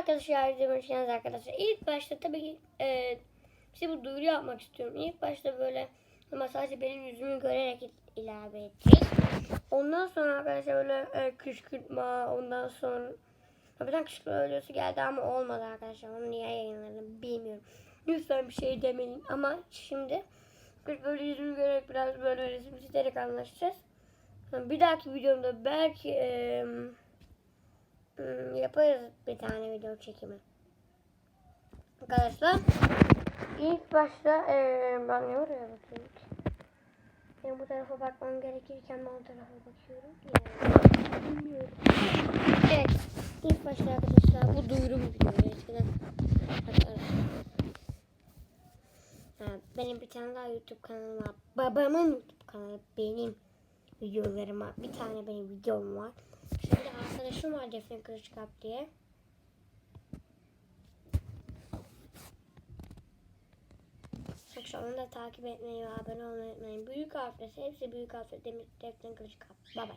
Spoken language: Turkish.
arkadaşlar izlemişsiniz arkadaşlar. İlk başta tabii ki e, size bu duyuru yapmak istiyorum. İlk başta böyle ama sadece benim yüzümü görerek il- ilave edeceğiz. Ondan sonra arkadaşlar böyle e, kışkırtma ondan sonra Harbiden kışkırtma videosu geldi ama olmadı arkadaşlar. Onu niye yayınladım bilmiyorum. Lütfen bir şey demeyin ama şimdi böyle yüzümü görerek biraz böyle resim çizerek anlaşacağız. Bir dahaki videomda belki eee, yaparız bir tane video çekimi. Arkadaşlar ilk başta eee, ben ne oraya bakıyorum ki? Ben bu tarafa bakmam gerekirken ben o tarafa bakıyorum. Yani, bilmiyorum. Evet. İlk başta arkadaşlar bu duyuru mu video eskiden benim bir tane daha YouTube kanalım var. Babamın YouTube kanalı benim videolarıma bir tane benim videom var. Arkadaşım var Defne Kılıçkap diye. Onu da takip etmeyi ve abone olmayı unutmayın. Büyük harfle hepsi büyük harfle Defne Kılıçkap. Bay bay.